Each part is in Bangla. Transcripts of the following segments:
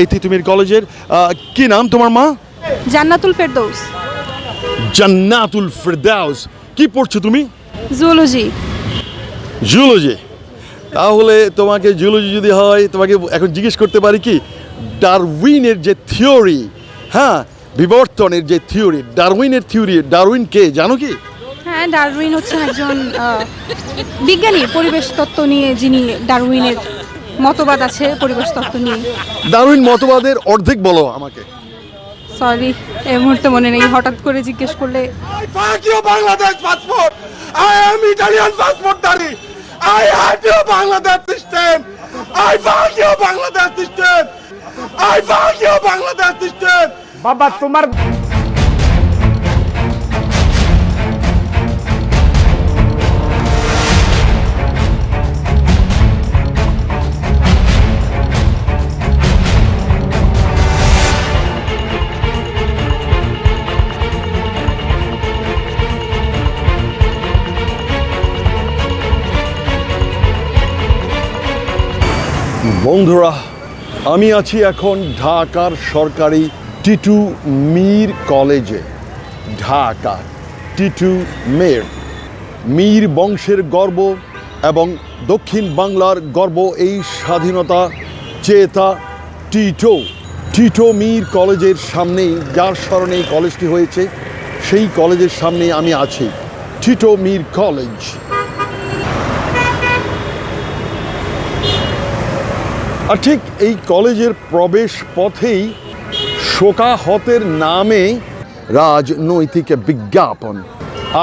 এই তিতুমির কলেজের কি নাম তোমার মা? জান্নাতুল ফেরদৌস। জান্নাতুল ফেরদাউস। কি পড়ছো তুমি? জুলজি জুলজি তাহলে তোমাকে জুলজি যদি হয় তোমাকে এখন জিজ্ঞেস করতে পারি কি? ডারউইনের যে থিওরি হ্যাঁ বিবর্তনের যে থিওরি ডারউইনের থিওরি ডারউইন কে জানো কি? হ্যাঁ ডারউইন হচ্ছে একজন বিজ্ঞানী পরিবেশ তত্ত্ব নিয়ে যিনি ডারউইনের মতবাদ আছে পরিবেশ তত্ত্ব নিয়ে। দারুণ মতবাদের অর্ধেক বলো আমাকে। সরি এই মুহূর্তে মনে নেই হঠাৎ করে জিজ্ঞেস করলে। Bangladesh passport I am Italian passport ধারী I have you Bangladesh system I fuck Bangladesh system I fuck Bangladesh system বাবা তোমার বন্ধুরা, আমি আছি এখন ঢাকার সরকারি টিটু মীর কলেজে। ঢাকা, টিটু মের। মীর বংশের গর্ব এবং দক্ষিণ বাংলার গর্ব এই স্বাধীনতা চেতা টিটো। টিটো মীর কলেজের সামনেই, যার স্মরণে কলেজটি হয়েছে, সেই কলেজের সামনে আমি আছি। Tito Mir college. আর ঠিক এই কলেজের প্রবেশ পথেই শোকাহতের নামে রাজনৈতিক বিজ্ঞাপন।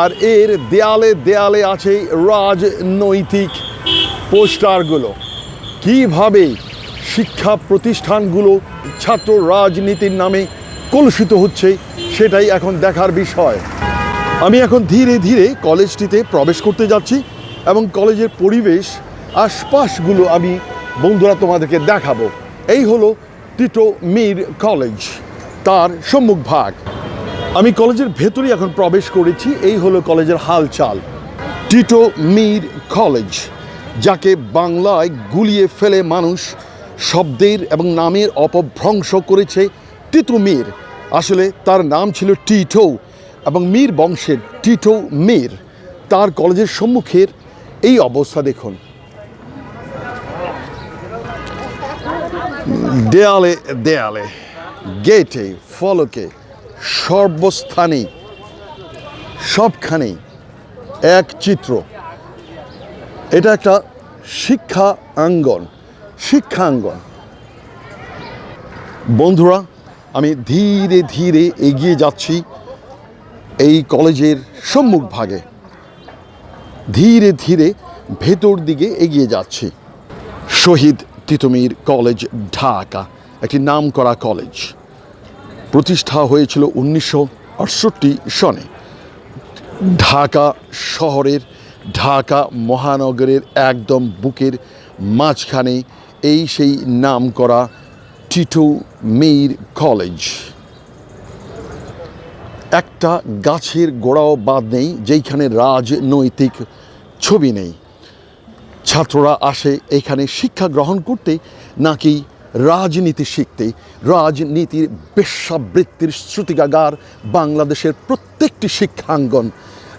আর এর দেয়ালে দেয়ালে আছে রাজনৈতিক পোস্টারগুলো। কীভাবে শিক্ষা প্রতিষ্ঠানগুলো ছাত্র রাজনীতির নামে কলুষিত হচ্ছে সেটাই এখন দেখার বিষয়। আমি এখন ধীরে ধীরে কলেজটিতে প্রবেশ করতে যাচ্ছি এবং কলেজের পরিবেশ, আশপাশগুলো আমি বন্ধুরা তোমাদেরকে দেখাবো। এই হলো টিটো মীর কলেজ তার সম্মুখ ভাগ। আমি কলেজের ভেতরেই এখন প্রবেশ করেছি, এই হলো কলেজের হালচাল। টিটো মীর কলেজ যাকে বাংলায় গুলিয়ে ফেলে মানুষ শব্দের এবং নামের অপভ্রংশ করেছে টিটু মীর। আসলে তার নাম ছিল টিটো এবং মীর বংশের টিটো মীর। তার কলেজের সম্মুখের এই অবস্থা দেখুন। দেয়ালে দেয়ালে, গেটে, ফলকে সর্বস্থানে সবখানেই এক চিত্র। এটা একটা শিক্ষা আঙ্গন শিক্ষাঙ্গন বন্ধুরা, আমি ধীরে ধীরে এগিয়ে যাচ্ছি এই কলেজের সম্মুখ ভাগে। ধীরে ধীরে ভেতর দিকে এগিয়ে যাচ্ছি। শহীদ তিতুমির কলেজ ঢাকা, একটি নামকরা কলেজ। প্রতিষ্ঠা হয়েছিল উনিশশো আটষট্টি সনে। ঢাকা শহরের, ঢাকা মহানগরের একদম বুকের মাঝখানে এই সেই নামকরা টিটু মীর কলেজ। একটা গাছের গোড়াও বাদ নেই, যেইখানে রাজনৈতিক ছবি নেই। ছাত্ররা আসে এখানে শিক্ষা গ্রহণ করতে, নাকি রাজনীতি শিখতে। রাজনীতির বেশ্যাবৃত্তির শ্রুতিকাগার বাংলাদেশের প্রত্যেকটি শিক্ষাঙ্গন।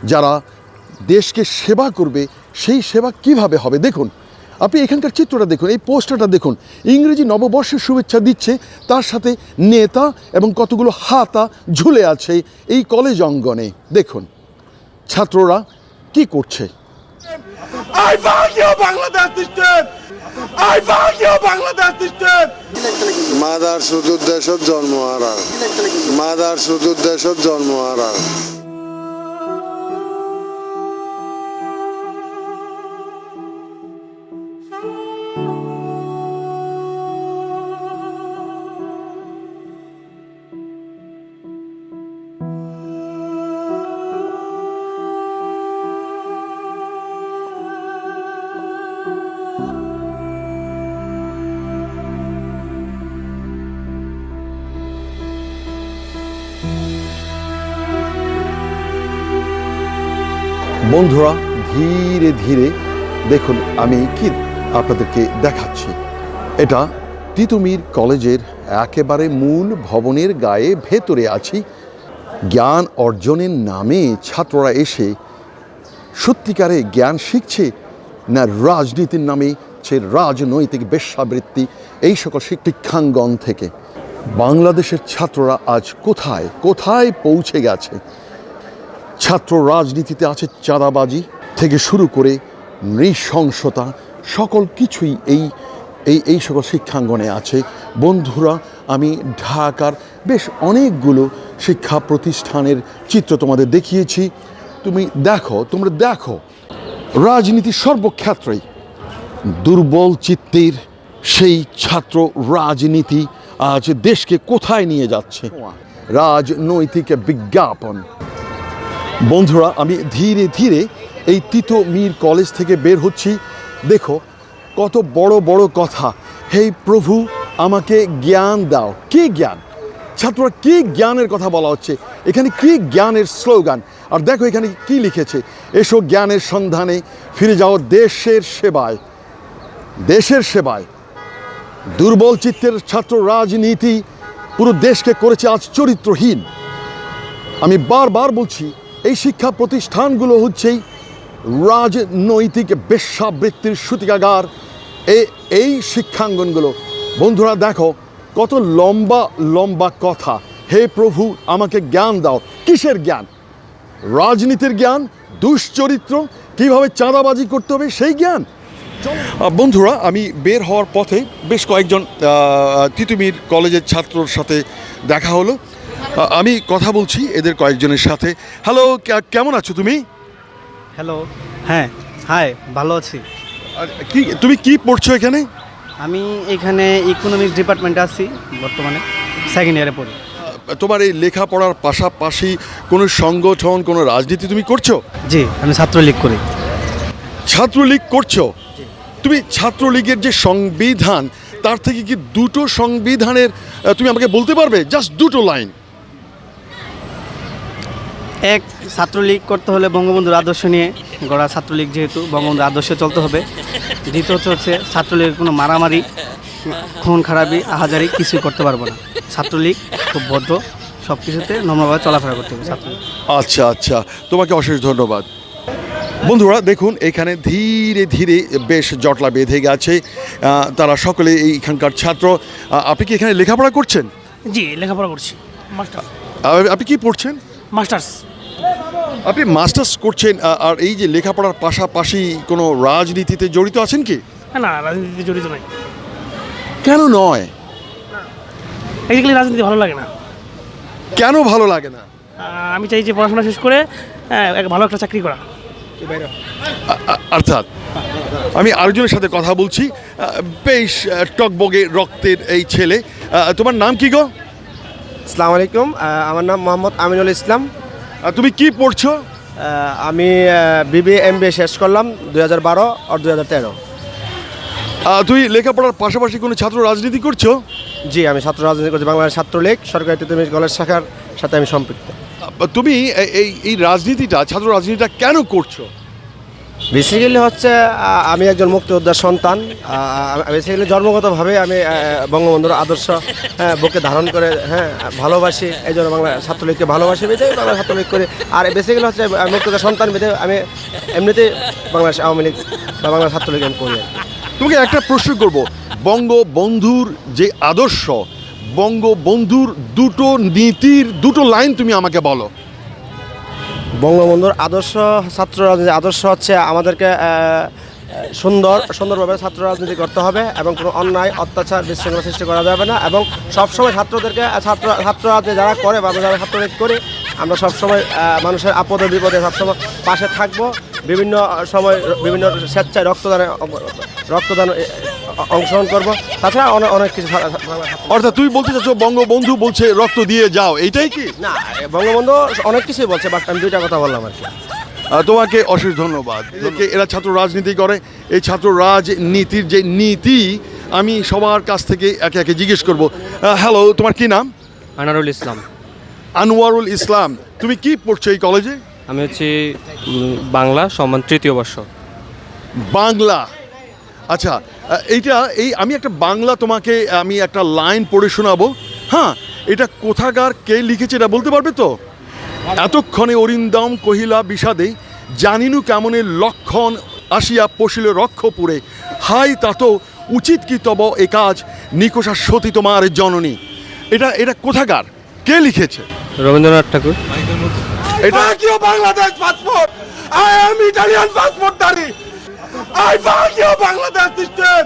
যারা দেশকে সেবা করবে, সেই সেবা কীভাবে হবে? দেখুন, আপনি এখানকার চিত্রটা দেখুন, এই পোস্টারটা দেখুন। ইংরেজি নববর্ষের শুভেচ্ছা দিচ্ছে, তার সাথে নেতা এবং কতগুলো হাতা ঝুলে আছে এই কলেজ অঙ্গনে। দেখুন, ছাত্ররা কি করছে? I fuck you, Bangladesh system. I fuck you, Bangladesh system. মাদার সুদূর দেশত জন্ম হারা মাদার সুদূর দেশত জন্ম হারা বন্ধুরা, ধীরে ধীরে দেখুন আমি কি আপনাদেরকে দেখাচ্ছি। এটা তিতুমির কলেজের একেবারে মূল ভবনের গায়ে ভেতরে আছি। জ্ঞান অর্জনের নামে ছাত্ররা এসে সত্যিকারে জ্ঞান শিখছে না রাজনীতির নামে, সে রাজনৈতিক বেশ্যাবৃত্তি, এই সকল শিক্ষাঙ্গন থেকে। বাংলাদেশের ছাত্ররা আজ কোথায় কোথায় পৌঁছে গেছে? ছাত্র রাজনীতিতে আছে চাঁদাবাজি থেকে শুরু করে নৃশংসতা, সকল কিছুই এই এই এই সকল শিক্ষাঙ্গনে আছে। বন্ধুরা, আমি ঢাকার বেশ অনেকগুলো শিক্ষা প্রতিষ্ঠানের চিত্র তোমাদের দেখিয়েছি। তুমি দেখো, তোমরা দেখো, রাজনীতি সর্বক্ষেত্রেই দুর্বল চিত্তের সেই ছাত্র রাজনীতি আজ দেশকে কোথায় নিয়ে যাচ্ছে? রাজনৈতিক বিজ্ঞাপন। বন্ধুরা, আমি ধীরে ধীরে এই তিতো মীর কলেজ থেকে বের হচ্ছি। দেখো, কত বড় বড় কথা। হে প্রভু, আমাকে জ্ঞান দাও। কি জ্ঞান? ছাত্ররা, কি জ্ঞানের কথা বলা হচ্ছে? এখানে কি জ্ঞানের স্লোগান? আর দেখো, এখানে কি লিখেছে? এসো জ্ঞানের সন্ধানে, ফিরে যাও দেশের সেবায়। দেশের সেবায়। দুর্বল চিত্তের ছাত্র রাজনীতি পুরো দেশকে করেছে আজ চরিত্রহীন। আমি বারবার বলছি এই শিক্ষা প্রতিষ্ঠানগুলো হচ্ছেই রাজনৈতিক বেশ্যাবৃত্তির সূতিকাগার। এ, এই শিক্ষাঙ্গনগুলো, বন্ধুরা দেখো, কত লম্বা লম্বা কথা। হে প্রভু, আমাকে জ্ঞান দাও। কিসের জ্ঞান? রাজনীতির জ্ঞান, দুশ্চরিত্র, কীভাবে চাঁদাবাজি করতে হবে, সেই জ্ঞান। বন্ধুরা, আমি বের হওয়ার পথে বেশ কয়েকজন তিতুমির কলেজের ছাত্রর সাথে দেখা হলো। আমি কথা বলছি এদের কয়েকজনের সাথে। হ্যালো কেমন আছো তুমি? হ্যালো হ্যাঁ হাই ভালো আছি। কি তুমি কি পড়ছো এখানে? আমি এখানে ইকোনমিক্স ডিপার্টমেন্টে আছি বর্তমানে সেকেন্ড ইয়ারে পড়ি। তোমার এই লেখাপড়ার পাশাপাশি কোনো সংগঠন কোনো রাজনীতি তুমি করছ? জি আমি ছাত্রলীগ করি। ছাত্রলীগ করছ? তুমি ছাত্রলীগের যে সংবিধান তার থেকে কি দুটো সংবিধানের তুমি আমাকে বলতে পারবে? জাস্ট দুটো লাইন এক ছাত্রলীগ করতে হলে বঙ্গবন্ধুর আদর্শ নিয়ে গড়া ছাত্রলীগ যেহেতু বঙ্গবন্ধুর আদর্শে চলতে হবে। দ্বিতীয়ত হচ্ছে ছাত্রলীগের কোনো মারামারি খুন খারাপি আহাজারি কিছুই করতে পারব না। ছাত্রলীগ খুব বদ্ধ সব কিছুতে নম্রভাবে চলাফেরা করতে হবে ছাত্রলীগ। আচ্ছা আচ্ছা। তোমাকে অশেষ ধন্যবাদ। বন্ধুরা দেখুন এখানে ধীরে ধীরে বেশ জটলা বেঁধে গেছে। তারা সকলে এইখানকার ছাত্র। আপনি কি এখানে লেখাপড়া করছেন? জি লেখাপড়া করছি। মাস্টার আপনি কি পড়ছেন? মাস্টার্স আপনি মাস্টার্স করছেন আর এই যে লেখাপড়ার পাশাপাশি কোনো রাজনীতিতে জড়িত আছেন কি? না রাজনীতিতে জড়িত নাই। কেন নয়? অ্যাকচুয়ালি রাজনীতি ভালো লাগে না। কেন ভালো লাগে না? আমি চাই যে পড়াশোনা শেষ করে ভালো একটা চাকরি করা। অর্থাৎ আমি আরেকজনের সাথে কথা বলছি। বেশ টকবগে রক্তের এই ছেলে। তোমার নাম কি গো? আসসালামু আলাইকুম আমার নাম মোহাম্মদ আমিনুল ইসলাম। তুমি কি পড়ছো? আমি বিবি এম শেষ করলাম দুই হাজার বারো আর দুই হাজার তেরো। তুই লেখাপড়ার পাশাপাশি কোনো ছাত্র রাজনীতি করছ? জি আমি ছাত্র রাজনীতি করছি বাংলাদেশ ছাত্রলীগ সরকারি তিতুমির কলেজ শাখার সাথে আমি সম্পৃক্ত। তুমি এই এই রাজনীতিটা ছাত্র রাজনীতিটা কেন করছ? বেসিক্যালি হচ্ছে আমি একজন মুক্তিযোদ্ধার সন্তান। বেসিক্যালি জন্মগতভাবে আমি বঙ্গবন্ধুর আদর্শ হ্যাঁ, বুকে ধারণ করে হ্যাঁ ভালোবাসি। এই জন্য বাংলা ছাত্রলীগকে ভালোবাসি বেঁধে বাংলা ছাত্রলীগ করি। আর বেসিক্যালি হচ্ছে মুক্তিযোদ্ধার সন্তান বেঁধে আমি এমনিতেই বাংলাদেশ আওয়ামী লীগ বা বাংলা ছাত্রলীগ আমি করি। তোমাকে একটা প্রশ্ন করব। বঙ্গবন্ধুর যে আদর্শ বঙ্গবন্ধুর দুটো নীতির দুটো লাইন তুমি আমাকে বলো। বঙ্গবন্ধুর আদর্শ ছাত্র রাজনীতি, আদর্শ হচ্ছে আমাদেরকে সুন্দর, সুন্দরভাবে ছাত্র রাজনীতি করতে হবে এবং কোনো অন্যায়, অত্যাচার, বিশৃঙ্খলা সৃষ্টি করা যাবে না এবং সবসময় ছাত্রদেরকে ছাত্র ছাত্র রাজনীতি যারা করে বা যারা ছাত্রলীগ করি, আমরা সবসময় মানুষের আপদে, বিপদে সবসময় পাশে থাকব। বিভিন্ন সময়, বিভিন্ন স্বেচ্ছায় রক্তদানে, রক্তদান অংশগ্রহণ করব। তাছাড়া অনেক অনেক কিছু অর্থাৎ তুমি বলতে চাচ্ছ বঙ্গবন্ধু বলছে রক্ত দিয়ে যাও। এইটাই কি? না বঙ্গবন্ধু অনেক কিছুই বলছে বাট আমি দুইটা কথা বললাম আর কি। তোমাকে অশেষ ধন্যবাদ। এদেরকে এরা ছাত্র রাজনীতি করে। এই ছাত্র রাজনীতির যে নীতি আমি সবার কাছ থেকে একে একে জিজ্ঞেস করব। হ্যালো তোমার কি নাম? আনারুল ইসলাম। আনোয়ারুল ইসলাম তুমি কি পড়ছো এই কলেজে আমি হচ্ছি বাংলা সম্মান তৃতীয় বর্ষ। বাংলা। আচ্ছা এইটা এই আমি একটা বাংলা তোমাকে আমি একটা লাইন পড়ে শোনাবো। হ্যাঁ এটা কোথাকার কে লিখেছে এটা বলতে পারবে তো? এতক্ষণে অরিন্দম কহিলা বিষাদে জানিনু কেমনে লক্ষণ আসিয়া পশিল রক্ষপুরে। হাই তাত উচিত কি তব এ কাজ? নিকোষা সতী তোমার জননী। এটা এটা কোথাকার? কে লিখেছে? রবীন্দ্রনাথ ঠাকুর। এটা passport! I am Italian passport daddy! I fuck you, Bangladesh system!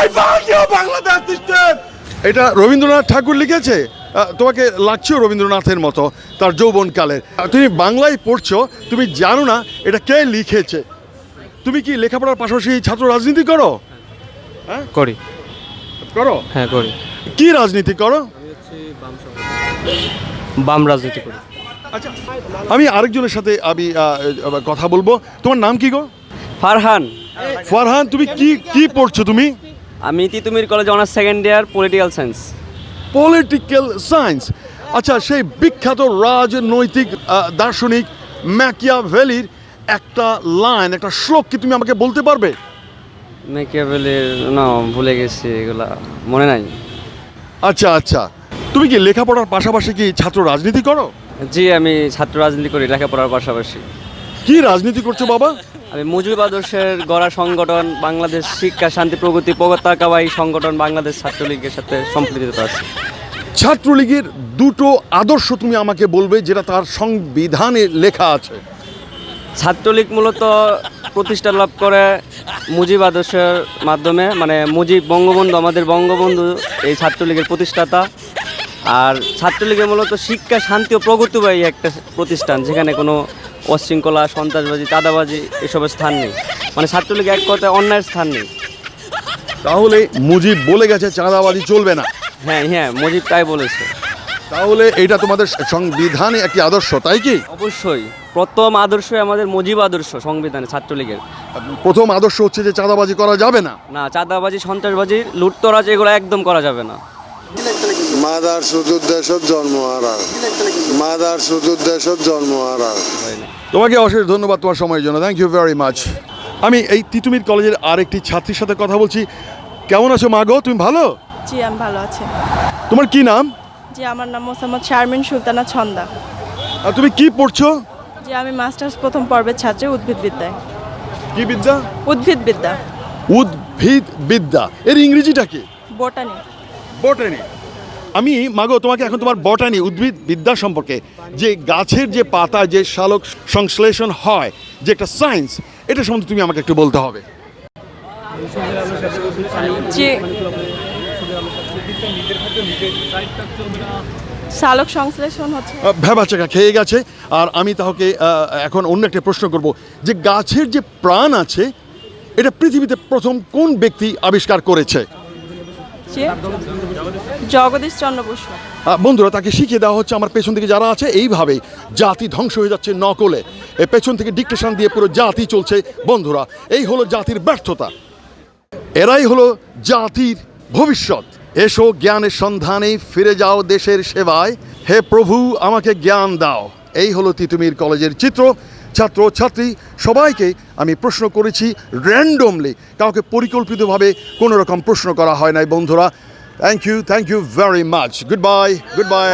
I fuck you, Bangladesh system! এটা রবীন্দ্রনাথ ঠাকুর লিখেছে? তোমাকে লাগছেও রবীন্দ্রনাথের মতো তার যৌবনকালের। তুমি বাংলায় পড়ছো তুমি জানো না এটা কে লিখেছে। তুমি কি লেখাপড়ার পাশাপাশি ছাত্র রাজনীতি করো? হ্যাঁ? করি। করো? হ্যাঁ করি। কি রাজনীতি করো? বাম রাজনীতি করি। আচ্ছা আমি আরেকজনের সাথে আমি কথা বলব। তোমার নাম কি গো? ফারহান। ফারহান তুমি কি কি পড়ছো তুমি? আমি তিতুমির কলেজে honours second year political science political science আচ্ছা সেই বিখ্যাত রাজনৈতিক দার্শনিক ম্যাকিয়া ভ্যালির একটা লাইন একটা শ্লোক কি তুমি আমাকে বলতে পারবে? মেকিয়াভেলের না ভুলে গেছি এগুলা মনে নাই। আচ্ছা আচ্ছা। তুমি কি লেখাপড়ার পাশাপাশি কি ছাত্র রাজনীতি করো? জি আমি ছাত্র রাজনীতি করি লেখাপড়ার পাশাপাশি। কি রাজনীতি করছ বাবা? আমি মুজিব আদর্শের গড়া সংগঠন বাংলাদেশ শিক্ষা শান্তি প্রগতি পতাকাবাহী সংগঠন বাংলাদেশ ছাত্রলীগের সাথে সম্পৃক্ত আছি। ছাত্রলীগের দুটো আদর্শ তুমি আমাকে বলবে যেটা তার সংবিধানে লেখা আছে। ছাত্রলীগ মূলত প্রতিষ্ঠা লাভ করে মুজিব আদর্শের মাধ্যমে মানে মুজিব বঙ্গবন্ধু আমাদের বঙ্গবন্ধু এই ছাত্রলীগের প্রতিষ্ঠাতা। আর ছাত্রলীগের মূলত শিক্ষা শান্তি ও প্রগতিবাহী একটা প্রতিষ্ঠান যেখানে কোনো অশৃঙ্খলা সন্ত্রাসবাজি চাঁদাবাজি এসবের স্থান নেই। মানে ছাত্রলীগ এক কথায় অন্যায়ের স্থান নেই। তাহলে মুজিব বলে গেছে চাঁদাবাজি চলবে না। হ্যাঁ হ্যাঁ মুজিব তাই বলেছে। তাহলে এটা তোমাদের সংবিধানে একটি আদর্শ তাই কি? অবশ্যই। প্রথম আদর্শই আমাদের মুজিব আদর্শ সংবিধানে ছাত্রলীগের। প্রথম আদর্শ হচ্ছে যে চাঁদাবাজি করা যাবে না। না চাঁদাবাজি সন্ত্রাসবাজি লুটতরাজ এগুলো একদম করা যাবে না। মাদার সুদূর দেশত জন্ম হারা মাদার সুদূর দেশত জন্ম হারা তোমাকে অশেষ ধন্যবাদ তোমার সময়ের জন্য। থ্যাংক ইউ ভেরি মাচ আমি এই তিতুমির কলেজের আরেকটি ছাত্রীর সাথে কথা বলছি। কেমন আছো মা গো? তুমি ভালো? জি আমি ভালো আছি। তোমার কি নাম? জি আমার নাম মোসাম্মদ শারমিন সুলতানা ছন্দা। আর তুমি কি পড়ছো? জি আমি মাস্টার্স প্রথম পর্বের ছাত্রী উদ্ভিদ বিদ্যায়। কি বিদ্যা? উদ্ভিদ বিদ্যা। উদ্ভিদ বিদ্যা। এর ইংরেজিটা কি? বোটানি। বটানি। আমি মাগো তোমাকে এখন তোমার বটানি উদ্ভিদ বিদ্যা সম্পর্কে যে গাছের যে পাতা যে শালক সংশ্লেষণ হয় যে একটা সায়েন্স এটা সম্বন্ধে তুমি আমাকে একটু বলতে হবে। জি সালোক সংশ্লেষণ হচ্ছে। ভেবাচাকা খেয়ে গেছে। আর আমি তাহলে এখন অন্য একটা প্রশ্ন করব। যে গাছের যে প্রাণ আছে এটা পৃথিবীতে প্রথম কোন ব্যক্তি আবিষ্কার করেছে? জি জগদীশ চন্দ্র বসু। বন্ধুরা, তাকে শিখিয়ে দেওয়া হচ্ছে আমার পেছন থেকে যারা আছে এইভাবে জাতি ধ্বংস হয়ে যাচ্ছে নকলে। এ পেছন থেকে ডিকটেশন দিয়ে পুরো জাতি চলছে। বন্ধুরা, এই হলো জাতির ব্যর্থতা। এরাই হলো জাতির ভবিষ্যৎ। এসো জ্ঞানের সন্ধানে ফিরে যাও দেশের সেবায়। হে প্রভু, আমাকে জ্ঞান দাও। এই হলো তিতুমির কলেজের চিত্র। ছাত্র ছাত্রী, সবাইকে আমি প্রশ্ন করেছি র্যান্ডমলি কাউকে পরিকল্পিতভাবে কোনো রকম প্রশ্ন করা হয় নাই, বন্ধুরা। Thank you thank you very much goodbye goodbye